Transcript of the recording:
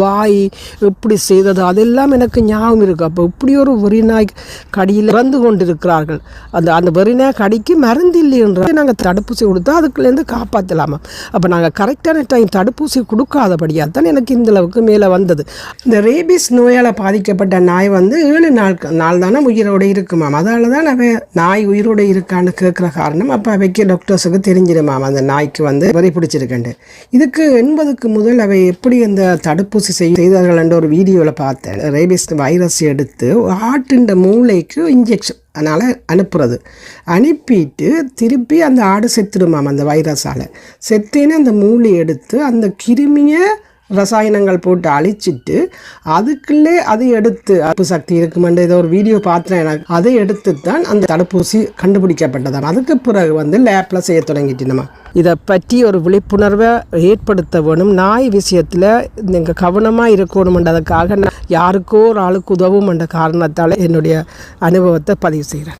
வாய் எப்படி செய்தது? அதெல்லாம் எனக்கு ஞாபகம் இருக்குது அப்போ இப்படி ஒரு வெறிநாய் கடியில் இறந்து கொண்டிருக்கிறார்கள். அந்த அந்த வெறிநாய் கடிக்கு மருந்து இல்லைன்ற நாங்கள் தடுப்பூசி கொடுத்தா அதுக்குள்ளேருந்து காப்பாற்றலாமா அப்போ நாங்கள் கரெக்டான டைம் தடுப்பூசி கொடுக்காதபடியாக தான் எனக்கு இந்த அளவுக்கு மேலே வந்தது. இந்த ரேபிஸ் நோயால் பாதிக்கப்பட்ட நாய் வந்து ஏழு நாள் நாள் தானே உயிரோடு இருக்குமாம் அதால் தான் அவன் நாய் உயிரோடு இருக்கான்னு கேட்குற காரணம் அப்போ அவைக்கு டாக்டர்ஸுக்கு தெரிஞ்சிருமாம் அந்த நாய்க்கு வந்து வரி பிடிச்சிருக்கேன் இதுக்கு எண்பதுக்கு முதல் அவை எப்படி அந்த தடுப்பூசி செய் செய்தார்கள் என்ற ஒரு வீடியோவில் பார்த்தேன். ரேபிஸ் வைரஸ் எடுத்து ஆட்டின் மூளைக்கு இன்ஜெக்ஷன் அதனால் அனுப்புறது. அனுப்பிட்டு திருப்பி அந்த ஆடு செத்துடுமாம் அந்த வைரஸால் செத்தேன்னு அந்த மூளை எடுத்து அந்த கிருமியை ரசாயனங்கள் போட்டு அழிச்சிட்டு அதுக்குள்ளே அது எடுத்து அப்பு சக்தி இருக்குமென்ற ஏதோ ஒரு வீடியோ பார்த்தேன். எனக்கு அதை எடுத்து தான் அந்த தடுப்பூசி கண்டுபிடிக்கப்பட்டதாம். அதுக்கு பிறகு வந்து லேப்பில் செய்ய தொடங்கிட்டு இதை பற்றி ஒரு விழிப்புணர்வை ஏற்படுத்த வேணும். நாய் விஷயத்தில் நீங்கள் கவனமாக இருக்கணுமென்றதுக்காக நான் யாருக்கோ ஒரு ஆளுக்கு உதவும் என்ற காரணத்தால் என்னுடைய அனுபவத்தை பதிவு செய்கிறேன்